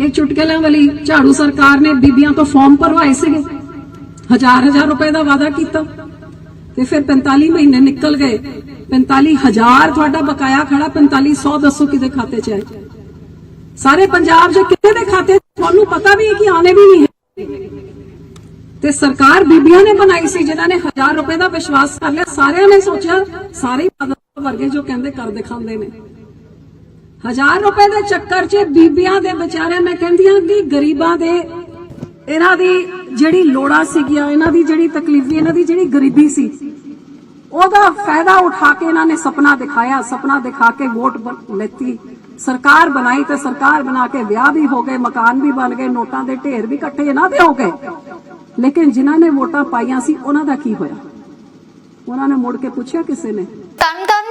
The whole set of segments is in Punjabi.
ਇਹ ਚੁਟਕਲਿਆਂ ਵਾਲੀ ਝਾੜੂ ਸਰਕਾਰ ਨੇ ਬੀਬੀਆਂ ਤੋਂ ਫਾਰਮ ਭਰਵਾਏ ਸੀਗੇ। ਹਜ਼ਾਰ ਹਜ਼ਾਰ ਰੁਪਏ ਦਾ ਵਾਅਦਾ ਕੀਤਾ। ਤੇ ਫਿਰ 45 ਮਹੀਨੇ ਨਿਕਲ ਗਏ। 45000 ਤੁਹਾਡਾ ਬਕਾਇਆ ਖੜਾ 4500 ਦੱਸੋ ਕਿਹਦੇ ਖਾਤੇ 'ਚ ਹੈ। ਸਾਰੇ ਪੰਜਾਬ 'ਚ ਕਿਹਦੇ ਦੇ ਖਾਤੇ? ਤੁਹਾਨੂੰ ਪਤਾ ਵੀ ਹੈ ਕਿ ਆਣੇ ਵੀ ਨਹੀਂ ਹੈ। ਤੇ ਸਰਕਾਰ ਬੀਬੀਆਂ ਨੇ ਬਣਾਈ ਸੀ, ਜਿਨ੍ਹਾਂ ਨੇ 1000 ਰੁਪਏ ਦਾ ਵਿਸ਼ਵਾਸ ਕਰ ਲਿਆ। ਸਾਰਿਆਂ ਨੇ ਸੋਚਿਆ, ਸਾਰੇ ਵਰਗੇ ਜੋ ਕਹਿੰਦੇ ਕਰ ਦਿਖਾਉਂਦੇ ਨੇ। 1000 ਰੁਪਏ ਦੇ ਚੱਕਰ 'ਚ ਬੀਬੀਆਂ ਦੇ ਵਿਚਾਰੇ ਮੈਂ ਕਹਿੰਦੀ ਕਿ ਗਰੀਬਾਂ ਦੇ, ਇਹਨਾਂ ਦੀ ਜਿਹੜੀ ਲੋੜਾਂ ਸੀਗੀਆਂ, ਇਹਨਾਂ ਦੀ ਜਿਹੜੀ ਤਕਲੀਫੀ ਇਹਨਾਂ ਦੀ ਜਿਹੜੀ ਗਰੀਬੀ ਸੀ, ਉਹਦਾ ਫਾਇਦਾ ਉਠਾ ਕੇ ਇਹਨਾਂ ਨੇ ਸੁਪਨਾ ਦਿਖਾਇਆ, ਸੁਪਨਾ ਦਿਖਾ ਕੇ ਵੋਟ ਲੈਤੀ। ਸਰਕਾਰ ਬਣਾਈ ਤੇ ਸਰਕਾਰ ਬਣਾ ਕੇ ਵਿਆਹ ਵੀ ਹੋ ਗਏ, ਮਕਾਨ ਵੀ ਬਣ ਗਏ, ਨੋਟਾਂ ਦੇ ਢੇਰ ਵੀ ਇਕੱਠੇ ਇਹਨਾਂ ਦੇ ਹੋ ਗਏ। ਲੇਕਿਨ ਜਿਨ੍ਹਾਂ ਨੇ ਵੋਟਾਂ ਪਾਈਆਂ ਸੀ, ਉਹਨਾਂ ਦਾ ਕੀ ਹੋਇਆ? ਉਹਨਾਂ ਨੇ ਮੁੜ ਕੇ ਪੁੱਛਿਆ ਕਿਸੇ ਨੇ?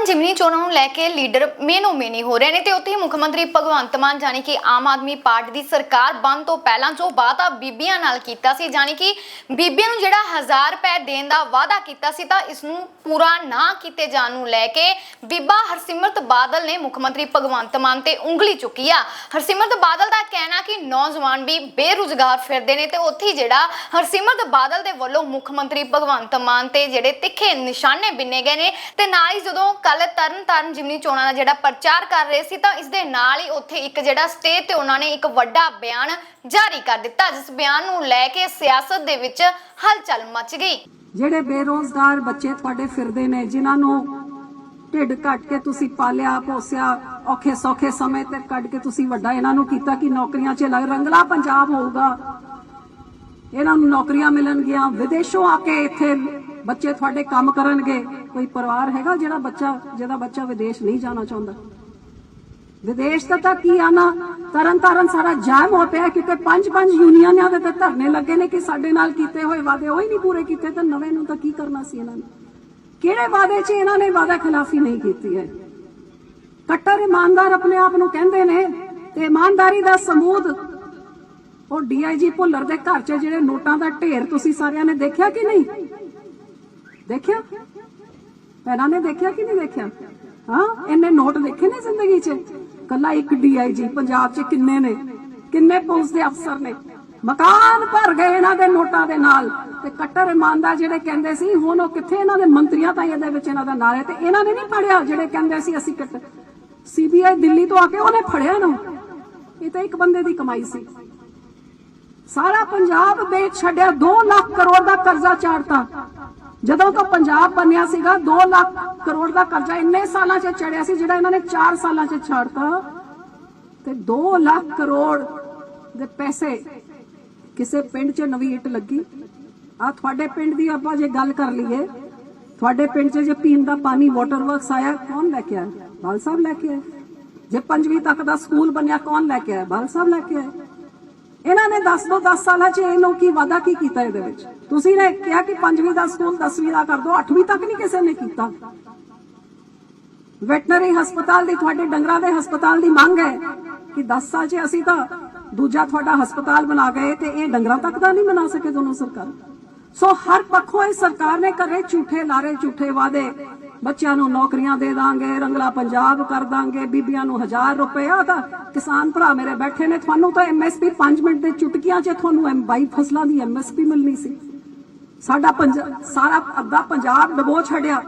ਤਰਨਤਾਰਨ ਜਿਮਨੀ ਚੋਣਾਂ ਨੂੰ ਲੈ ਕੇ ਲੀਡਰ ਮੇਨੋ ਮੇਨੀ ਹੋ ਰਹੇ ਨੇ ਤੇ ਉੱਥੇ ਹੀ ਮੁੱਖ ਮੰਤਰੀ ਭਗਵੰਤ ਮਾਨ ਜਾਣੀ ਕਿ ਆਮ ਆਦਮੀ ਪਾਰਟੀ ਦੀ ਸਰਕਾਰ ਬਣ ਤੋਂ ਪਹਿਲਾਂ ਜੋ ਵਾਅਦਾ ਬੀਬੀਆਂ ਨਾਲ ਕੀਤਾ ਸੀ, ਜਾਣੀ ਕਿ ਬੀਬੀਆਂ ਨੂੰ ਜਿਹੜਾ 1000 ਰੁਪਏ ਦੇਣ ਦਾ ਵਾਅਦਾ ਕੀਤਾ ਸੀ, ਤਾਂ ਇਸ ਨੂੰ ਪੂਰਾ ਨਾ ਕੀਤੇ ਜਾਣ ਨੂੰ ਲੈ ਕੇ ਬੀਬਾ ਹਰਸਿਮਰਤ ਬਾਦਲ ਨੇ ਮੁੱਖ ਮੰਤਰੀ ਭਗਵੰਤ ਮਾਨ ਤੇ ਉਂਗਲੀ ਚੁੱਕੀ ਆ। ਹਰਸਿਮਰਤ ਬਾਦਲ ਦਾ ਕਹਿਣਾ ਕਿ ਨੌਜਵਾਨ ਵੀ ਬੇਰੁਜ਼ਗਾਰ ਫਿਰਦੇ ਨੇ ਤੇ ਉੱਥੇ ਜਿਹੜਾ ਹਰਸਿਮਰਤ ਬਾਦਲ ਦੇ ਵੱਲੋਂ ਮੁੱਖ ਮੰਤਰੀ ਭਗਵੰਤ ਮਾਨ ਤੇ ਜਿਹੜੇ ਤਿੱਖੇ ਨਿਸ਼ਾਨੇ ਬਿੰਨੇ ਗਏ ਨੇ ਤੇ ਨਾਲ ਹੀ ਜਦੋਂ ਕੱਲ ਤਰਨ ਜਿਮਨੀ ਚੋਣਾਂ ਦਾ ਜਿਹੜਾ ਪ੍ਰਚਾਰ ਕਰ ਰਹੇ ਸੀ, ਤਾਂ ਇਸ ਦੇ ਨਾਲ ਹੀ ਉੱਥੇ ਇੱਕ ਜਿਹੜਾ ਸਟੇਜ ਤੇ ਉਹਨਾਂ ਨੇ ਇੱਕ ਵੱਡਾ ਬਿਆਨ ਜਾਰੀ ਕਰ ਦਿੱਤਾ, ਜਿਸ ਬਿਆਨ ਨੂੰ ਲੈ ਕੇ ਸਿਆਸਤ ਦੇ ਵਿੱਚ ਹਲਚਲ ਮਚ ਗਈ। ਜਿਹੜੇ ਬੇਰੋਜ਼ਗਾਰ ਬੱਚੇ ਤੁਹਾਡੇ ਫਿਰਦੇ ਨੇ, ਜਿਨ੍ਹਾਂ ਨੂੰ ਢਿੱਡ ਕੱਟ ਕੇ ਤੁਸੀਂ ਪਾਲਿਆ, ਪੋਸਿਆ, ਔਖੇ ਸੌਖੇ ਸਮੇਂ ਤੇ ਕੱਢ ਕੇ ਤੁਸੀਂ ਵੱਡਾ ਇਹਨਾਂ ਨੂੰ ਕੀਤਾ ਕਿ ਨੌਕਰੀਆਂ 'ਚ ਲੱਗ ਰੰਗਲਾ ਪੰਜਾਬ ਹੋਊਗਾ? ਇਹਨਾਂ ਨੂੰ ਨੌਕਰੀਆਂ ਮਿਲਣਗੀਆਂ, ਵਿਦੇਸ਼ੋਂ ਆ ਕੇ ਇੱਥੇ ਬੱਚੇ ਤੁਹਾਡੇ ਕੰਮ ਕਰਨਗੇ। ਕੋਈ ਪਰਿਵਾਰ ਹੈਗਾ ਜਿਹੜਾ ਬੱਚਾ, ਜਿਹਦਾ ਬੱਚਾ ਵਿਦੇਸ਼ ਨਹੀਂ ਜਾਣਾ ਚਾਹੁੰਦਾ? ਵਿਦੇਸ਼ ਦਾ ਤਾਂ ਕੀ ਆਣਾ ਤਰਨ ਤਾਰਨ ਸਾਰਾ ਜਾਮ ਹੋ ਪਿਆ ਕਿਉਂਕਿ ਪੰਜ ਪੰਜ ਯੂਨੀਅਨਾਂ ਦੇ ਤੇ ਧਰਨੇ ਲੱਗੇ ਨੇ ਕਿ ਸਾਡੇ ਨਾਲ ਕੀਤੇ ਹੋਏ ਵਾਅਦੇ ਉਹ ਨਹੀਂ ਪੂਰੇ ਕੀਤੇ, ਤਾਂ ਨਵੇਂ ਨੂੰ ਤਾਂ ਕੀ ਕਰਨਾ ਸੀ ਇਹਨਾਂ ਨੇ? ਕਿਹੜੇ ਵਾਅਦੇ 'ਚ ਇਹਨਾਂ ਨੇ ਵਾਅਦਾ ਖਿਲਾਫੀ ਨਹੀਂ ਕੀਤੀ ਹੈ? ਕੱਟਰ ਇਮਾਨਦਾਰ ਆਪਣੇ ਆਪ ਨੂੰ ਕਹਿੰਦੇ ਨੇ ਤੇ ਇਮਾਨਦਾਰੀ ਦਾ ਸਮੂਦ ਉਹ ਡੀਆਈਜੀ ਭੁੱਲਰ ਦੇ ਘਰ 'ਚ ਜਿਹੜੇ ਨੋਟਾਂ ਦਾ ਢੇਰ ਤੁਸੀਂ ਸਾਰਿਆਂ ਨੇ ਦੇਖਿਆ ਕਿ ਨਹੀਂ? ਦੇਖਿਆ? ਭੈਣਾਂ ਨੇ ਦੇਖਿਆ ਕਿ ਨਹੀਂ ਦੇਖਿਆ? ਹਾਂ ਇਹਨੇ ਨੋਟ ਦੇਖੇ ਨੇ ਜ਼ਿੰਦਗੀ 'ਚ? ਕੱਲਾ ਇੱਕ ਡੀਆਈਜੀ ਪੰਜਾਬ 'ਚ ਕਿੰਨੇ ਨੇ? ਕਿੰਨੇ ਪੁਲਿਸ ਦੇ ਅਫਸਰ ਨੇ? ਮਕਾਨ ਭਰ ਗਏ ਇਹਨਾਂ ਦੇ ਨੋਟਾਂ ਦੇ ਨਾਲ। ਤੇ ਕੱਟਰ ਇਮਾਨਦਾਰ ਜਿਹੜੇ ਕਹਿੰਦੇ ਸੀ, ਹੁਣ ਉਹ ਕਿੱਥੇ ਇਹਨਾਂ ਦੇ ਮੰਤਰੀਆਂ ਤਾਂ ਇਹਦੇ ਵਿੱਚ ਇਹਨਾਂ ਦਾ ਨਾਂ ਹੈ ਤੇ ਇਹਨਾਂ ਨੇ ਨਹੀਂ ਪੜਿਆ ਜਿਹੜੇ ਕਹਿੰਦੇ ਸੀ ਅਸੀਂ ਕੱਟ ਸੀਬੀਆਈ ਦਿੱਲੀ ਤੋਂ ਆ ਕੇ ਉਹਨੇ ਫੜਿਆ ਨਾ। ਇਹ ਤਾਂ ਇੱਕ ਬੰਦੇ ਦੀ ਕਮਾਈ ਸੀ। ਸਾਰਾ ਪੰਜਾਬ ਵੇਚ ਛੱਡਿਆ 2 ਲੱਖ ਕਰੋੜ ਦਾ ਕਰਜ਼ਾ ਚਾੜਤਾ। ਜਦੋਂ ਤੋਂ ਪੰਜਾਬ ਬਣਿਆ ਸੀਗਾ 2 ਲੱਖ ਕਰੋੜ ਦਾ ਕਰਜ਼ਾ ਇੰਨੇ ਸਾਲਾਂ 'ਚ ਚੜਿਆ ਸੀ, ਜਿਹੜਾ ਇਹਨਾਂ ਨੇ 4 ਸਾਲਾਂ 'ਚ ਛੱਡਤਾ। ਤੇ 2 ਲੱਖ ਕਰੋੜ ਦੇ ਪੈਸੇ ਕਿਸੇ ਪਿੰਡ 'ਚ ਨਵੀਂ ਇੱਟ ਲੱਗੀ। ਆ ਤੁਹਾਡੇ ਪਿੰਡ ਦੀ ਆਪਾਂ ਜੇ ਗੱਲ ਕਰ ਲਈਏ, ਤੁਹਾਡੇ ਪਿੰਡ 'ਚ ਜੇ ਪੀਣ ਦਾ ਪਾਣੀ ਵਾਟਰ ਵਰਕਸ ਆਇਆ, ਕੌਣ ਲੈ ਕੇ ਆਇਆ? ਬਾਲ ਸਾਹਿਬ ਲੈ ਕੇ ਆਏ। ਜੇ ਪੰਜਵੀਂ ਤੱਕ ਦਾ ਸਕੂਲ ਬਣਿਆ, ਕੌਣ ਲੈ ਕੇ ਆਇਆ? ਬਾਲ ਸਾਹਿਬ ਲੈ ਕੇ ਆਏ। ਇਹਨਾਂ ਨੇ 10 ਤੋਂ 10 ਸਾਲਾਂ 'ਚ ਇਹਨੂੰ ਕੀ ਵਾਦਾ ਕੀ ਕੀਤਾ ਇਹਦੇ ਵਿੱਚ? ਤੁਸੀਂ ਨੇ ਕਿਹਾ ਕਿ ਪੰਜਵੀਂ ਦਾ ਸਕੂਲ 10ਵੀਂ ਦਾ ਕਰ ਦਿਓ 8ਵੀਂ ਤੱਕ ਨਹੀਂ ਕਿਸੇ ਨੇ ਕੀਤਾ। ਵੈਟਨਰੀ ਹਸਪਤਾਲ ਦੀ ਤੁਹਾਡੇ ਡੰਗਰਾਂ ਦੇ ਹਸਪਤਾਲ ਦੀ ਮੰਗ ਹੈ ਕਿ 10 ਸਾਲ 'ਚ ਅਸੀਂ ਤਾਂ ਦੂਜਾ ਤੁਹਾਡਾ ਹਸਪਤਾਲ ਬਣਾ ਗਏ ਤੇ ਇਹ ਡੰਗਰਾਂ ਤੱਕ ਦਾ ਨਹੀਂ ਬਣਾ ਸਕੇ ਦੋਨੋਂ ਸਰਕਾਰ। ਸੋ ਹਰ ਪੱਖੋਂ ਇਹ ਸਰਕਾਰ ਨੇ ਕਰੇ ਝੂਠੇ ਲਾਰੇ, ਝੂਠੇ ਵਾਦੇ ਬੱਚਿਆਂ ਨੂੰ ਨੌਕਰੀਆਂ ਦੇ ਦਾਂਗੇ, ਰੰਗਲਾ ਪੰਜਾਬ ਕਰ ਦਾਂਗੇ, ਬੀਬੀਆਂ ਨੂੰ 1000 ਰੁਪਏ ਤਾਂ ਕਿਸਾਨ ਭਰਾ ਮੇਰੇ ਬੈਠੇ ਨੇ, ਤੁਹਾਨੂੰ ਤਾਂ ਐਮਐਸਪੀ 5 ਮਿੰਟ ਦੇ ਚੁਟਕੀਆਂ 'ਚ ਤੁਹਾਨੂੰ ਐਮ 22 ਫਸਲਾਂ ਦੀ ਐਮਐਸਪੀ ਮਿਲਣੀ ਸੀ। ਸਾਡਾ ਸਾਰਾ ਅੱਧਾ ਪੰਜਾਬ ਡਬੋ ਛੱਡਿਆ।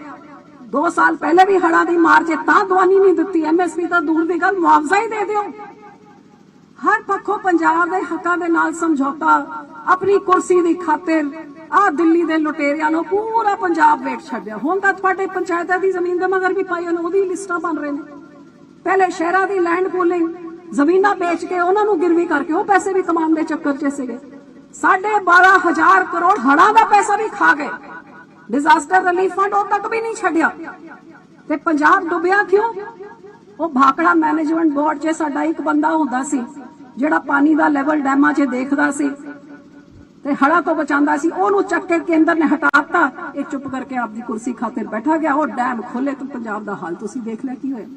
2 ਸਾਲ ਪਹਿਲੇ ਵੀ ਹੜਾਂ ਦੀ ਮਾਰ 'ਚ ਤਾਂ ਦਵਾਨੀ ਨਹੀਂ ਦਿੱਤੀ ਐਮਐਸਪੀ ਤਾਂ ਦੂਰ ਦੀ ਗੱਲ, ਮੁਆਵਜ਼ਾ ਹੀ ਦੇ ਦਿਓ। ਹਰ ਪੱਖੋਂ ਪੰਜਾਬ ਦੇ ਹੱਕਾਂ ਦੇ ਨਾਲ ਸਮਝੌਤਾ, ਆਪਣੀ ਕੁਰਸੀ ਦੀ ਖਾਤਰ ਆ ਦਿੱਲੀ ਦੇ ਲੁਟੇਰਿਆਂ ਨੂੰ ਪੂਰਾ ਪੰਜਾਬ ਵੇਟ ਛੱਡਿਆ। ਹੁਣ ਤਾਂ ਤੁਹਾਡੇ ਪੰਚਾਇਤਾਂ ਦੀ ਜ਼ਮੀਨ ਦੇ ਮਗਰ ਵੀ ਪਾਈ ਉਹਨੂੰ ਉਹਦੀ ਲਿਸਟਾਂ ਬਣ ਰਹੇ ਨੇ। ਪਹਿਲੇ ਸ਼ਹਿਰਾਂ ਦੀ ਲੈਂਡ ਪੂਲਿੰਗ ਜ਼ਮੀਨਾਂ ਵੇਚ ਕੇ ਉਹਨਾਂ ਨੂੰ ਗਿਰਵੀ ਕਰਕੇ ਉਹ ਪੈਸੇ ਵੀ ਕਮਾਉਣ ਦੇ ਚੱਕਰ 'ਚ ਸੀਗੇ। ਸਾਢੇ 12000 ਕਰੋੜ ਹੜਾਂ ਦਾ ਪੈਸਾ ਵੀ ਖਾ ਗਏ। ਡਿਜ਼ਾਸਟਰ ਰਿਲੀਫ ਫੰਡ ਉਹ ਤੱਕ ਵੀ ਨਹੀਂ ਛੱਡਿਆ। ਤੇ ਪੰਜਾਬ ਡੁੱਬਿਆ ਕਿਉਂ? ਉਹ ਭਾਕੜਾ ਮੈਨੇਜਮੈਂਟ ਬੋਰਡ 'ਚ ਸਾਡਾ ਇੱਕ ਬੰਦਾ ਹੁੰਦਾ ਸੀ, ਜਿਹੜਾ ਪਾਣੀ ਦਾ ਲੈਵਲ ਡੈਮਾਂ 'ਚ ਦੇਖਦਾ ਸੀ। ਤੇ ਹੜਾ ਤੋਂ ਬਚਾਉਂਦਾ ਸੀ, ਉਹਨੂੰ ਚੱਕ ਕੇ ਕੇਂਦਰ ਨੇ ਹਟਾਤਾ। ਇਹ ਚੁੱਪ ਕਰਕੇ ਆਪਦੀ ਕੁਰਸੀ ਖਾਤਰ ਬੈਠਾ ਗਿਆ, ਉਹ ਡੈਮ ਖੋਲੇ ਤਾਂ ਪੰਜਾਬ ਦਾ ਹਾਲ ਤੁਸੀਂ ਦੇਖ ਲਿਆ ਕੀ ਹੋਇਆ।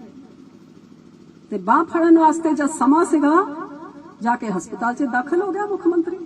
ਤੇ ਬਾਹ ਫੜਨ ਵਾਸਤੇ ਜਦ ਸਮਾਂ ਸੀਗਾ, ਜਾ ਕੇ ਹਸਪਤਾਲ 'ਚ ਦਾਖਲ ਹੋ ਗਿਆ ਮੁੱਖ ਮੰਤਰੀ।